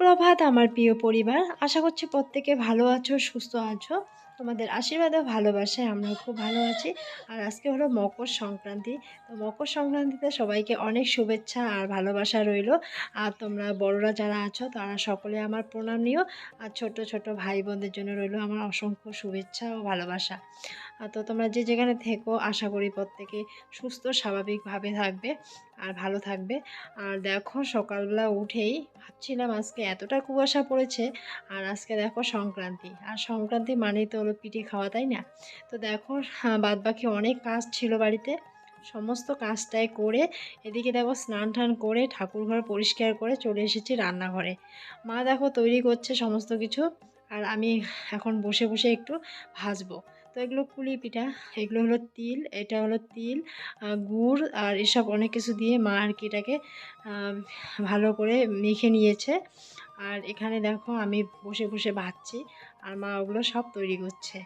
আমার প্রিয় পরিবার। আশা করছি প্রত্যেকে ভালো আছো, সুস্থ আছো। তোমাদের আশীর্বাদে ভালোবাসায় আমরা খুব ভালো আছি। আর আজকে হলো মকর সংক্রান্তি। তো মকর সংক্রান্তিতে সবাইকে অনেক শুভেচ্ছা আর ভালোবাসা রইল। আর তোমরা বড়রা যারা আছো, তারা সকলে আমার প্রণাম নিও। আর ছোট ছোট ভাই বোনদের জন্য রইল আমার অসংখ্য শুভেচ্ছা ও ভালোবাসা। তো তোমরা যে যেখানে থেকো, আশা করি প্রত্যেকে সুস্থ, স্বাভাবিকভাবে থাকবে। আর ভালো থাকবে। আর দেখো সকালবেলা উঠেই ভাবছিলাম আজকে এতটা কুয়াশা পড়েছে, আর আজকে দেখো সংক্রান্তি। আর সংক্রান্তি মানেই তো হলো পিঠে খাওয়া, তাই না? তো দেখো বাদ বাকি অনেক কাজ ছিল বাড়িতে। সমস্ত কাজটাই করে এদিকে দেখো স্নান টান করে ঠাকুর ঘর পরিষ্কার করে চলে এসেছি রান্নাঘরে। মা দেখো তৈরি করছে সমস্ত কিছু, আর আমি এখন বসে বসে একটু ভাজবো। তো এগুলো কুলি পিঠা, এগুলো হলো তিল, এটা হলো তিল গুড় আর এসব অনেক কিছু দিয়ে মা আর কি এটাকে ভালো করে মেখে নিয়েছে। আর এখানে দেখো আমি বসে বসে ভাজছি, আর মা ওগুলো সব তৈরি করছে।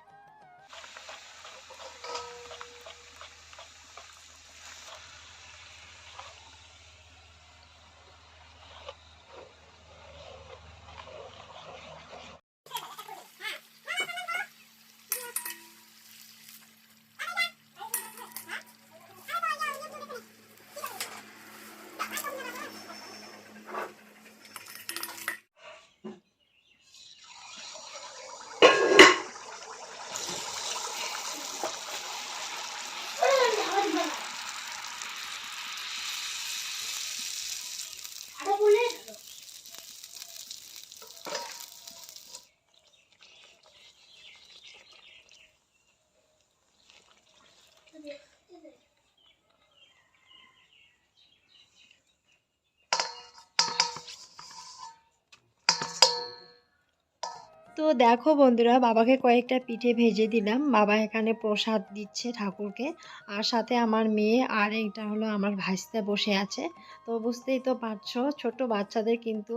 তো দেখো বন্ধুরা, বাবাকে কয়েকটা পিঠে ভেজে দিলাম। বাবা এখানে প্রসাদ দিচ্ছে ঠাকুরকে। আর সাথে আমার মেয়ে আর একটা হলো আমার ভাইস্তা বসে আছে। তো বুঝতেই তো পারছ, ছোট বাচ্চাদের কিন্তু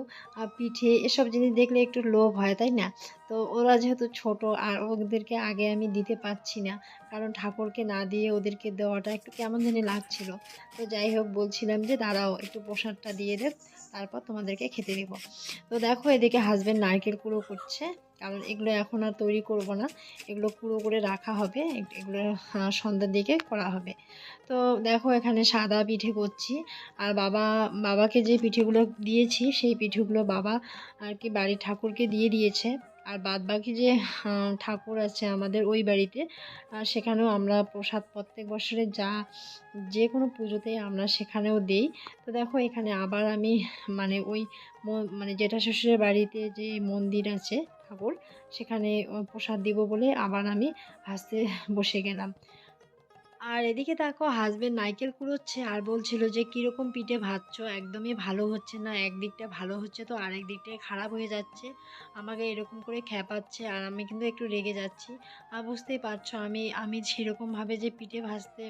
পিঠে এসব জিনিস দেখলে একটু লোভ হয়, তাই না? তো ওরা যেহেতু ছোট আর ওদেরকে আগে আমি দিতে পারছি না, কারণ ঠাকুরকে না দিয়ে ওদেরকে দেওয়াটা একটু কেমন জানি লাগছিল। তো যাই হোক বলছিলাম যে দাঁড়াও, একটু প্রসাদটা দিয়ে দেব তারপর তোমাদেরকে খেতে দেবো। তো দেখো এদিকে হাজবেন্ড নারকেল কুড়ো করছে, কারণ এগুলো এখন আর তৈরি করব না, এগুলো কুড়ো করে রাখা হবে, এগুলো সন্ধ্যার দিকে করা হবে। তো দেখো এখানে সাদা পিঠে করছি, আর বাবা, বাবাকে যে পিঠেগুলো দিয়েছি, সেই পিঠেগুলো বাবা আর কি বাড়ির ঠাকুরকে দিয়ে দিয়েছে। আর বাদ বাকি যে ঠাকুর আছে আমাদের ওই বাড়িতে সেখানেও আমরা প্রসাদ প্রত্যেক বছরে যা যে কোনো পুজোতে আমরা সেখানেও দেই। তো দেখো এখানে আবার আমি মানে ওই মানে জেঠা শ্বশুরের বাড়িতে যে মন্দির আছে ঠাকুর, সেখানে প্রসাদ দিব বলে আবার আমি হাসতে বসে গেলাম। আর এদিকে দেখো হাজবেন্ড নাইকেল কুড়োচ্ছে আর বলছিল যে, কীরকম পিঠে ভাজছো? একদমই ভালো হচ্ছে না। একদিকটা ভালো হচ্ছে তো আরেক দিকটায় খারাপ হয়ে যাচ্ছে। আমাকে এরকম করে খ্যাপাচ্ছে আর আমি কিন্তু একটু রেগে যাচ্ছি। আর বুঝতেই পারছ আমি আমি সেরকমভাবে যে পিঠে ভাজতে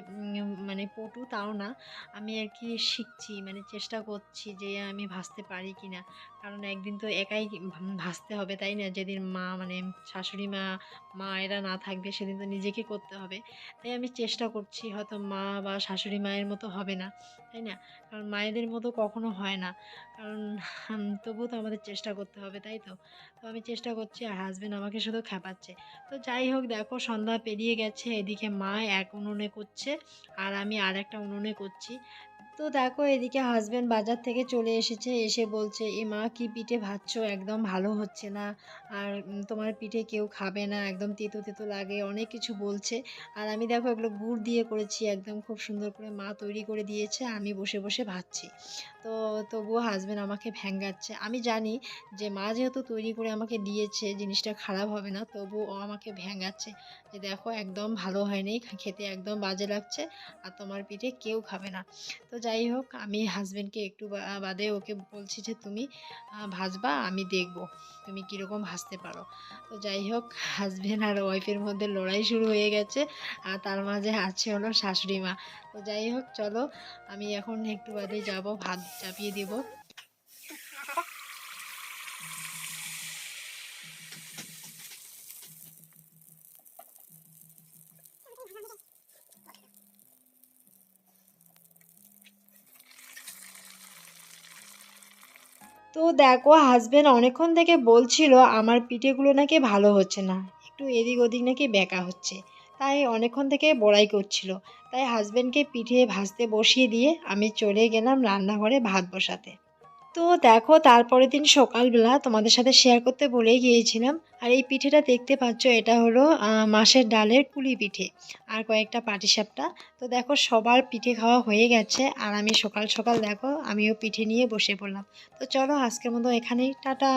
মানে পটু তাও না। আমি আর কি শিখছি মানে চেষ্টা করছি যে আমি ভাজতে পারি কি না। কারণ একদিন তো একাই ভাজতে হবে, তাই না? যেদিন মা মানে শাশুড়ি মা মা এরা না থাকবে সেদিন তো নিজেকে করতে হবে। তাই আমি চেষ্টা করছি হয়তো মা বা শাশুড়ি মায়ের মতো হবে না, তাই না? কারণ মায়েদের মতো কখনো হয় না। কারণ তবুও তো আমাদের চেষ্টা করতে হবে, তাই তো? তো আমি চেষ্টা করছি আর হাজব্যান্ড আমাকে শুধু খেপাচ্ছে। তো যাই হোক, দেখো সন্ধ্যা পেরিয়ে গেছে, এদিকে মা এক উনুনে করছে আর আমি আর একটা উনুনে করছি। তো দেখো এদিকে হাজবেন্ড বাজার থেকে চলে এসেছে, এসে বলছে, এ মা, কি পিঠে ভাজছো? একদম ভালো হচ্ছে না। আর তোমার পিঠে কেউ খাবে না, একদম তেতো তেতো লাগে। অনেক কিছু বলছে। আর আমি দেখো এগুলো গুড় দিয়ে করেছি, একদম খুব সুন্দর করে মা তৈরি করে দিয়েছে, আমি বসে বসে ভাজছি। তো তবুও হাজবেন্ড আমাকে ভ্যাঙ্গাচ্ছে। আমি জানি যে মা যেহেতু তৈরি করে আমাকে দিয়েছে, জিনিসটা খারাপ হবে না তবু ও আমাকে ভ্যাঙ্গাচ্ছে যে দেখো একদম ভালো হয়নি, খেতে একদম বাজে লাগছে, আর তোমার পিঠে কেউ খাবে না। তো যাই হোক, আমি হাজব্যান্ডকে একটু বাদে ওকে বলছি যে, তুমি ভাজবা, আমি দেখব তুমি কীরকম ভাজতে পারো। তো যাই হোক হাজব্যান্ড আর ওয়াইফের মধ্যে লড়াই শুরু হয়ে গেছে, আর তার মাঝে আছে হলো শাশুড়ি মা। তো যাই হোক, চলো, আমি এখন একটু বাদে যাব, ভাত চাপিয়ে দেব। তো দেখো হাজব্যান্ড অনেকক্ষণ থেকে বলছিল, আমার পিঠেগুলো নাকি ভালো হচ্ছে না, একটু এদিক ওদিক নাকি বেঁকা হচ্ছে। তাই অনেকক্ষণ থেকে বড়াই করছিল। তাই হাজব্যান্ডকে পিঠে ভাজতে বসিয়ে দিয়ে আমি চলে গেলাম রান্নাঘরে ভাত বসাতে। তো দেখো, তারপরের দিন সকালবেলা তোমাদের সাথে শেয়ার করতে বলে গিয়েছিলাম। আর এই পিঠেটা দেখতে পাচ্ছ, এটা হলো মাসের ডালের পুলি পিঠে আর কয়েকটা পাটিসাপটা। তো দেখো, সবার পিঠে খাওয়া হয়ে গেছে আর আমি সকাল সকাল দেখো, আমিও পিঠে নিয়ে বসে পড়লাম। তো চলো, আজকের মতো এখানেই, টাটা।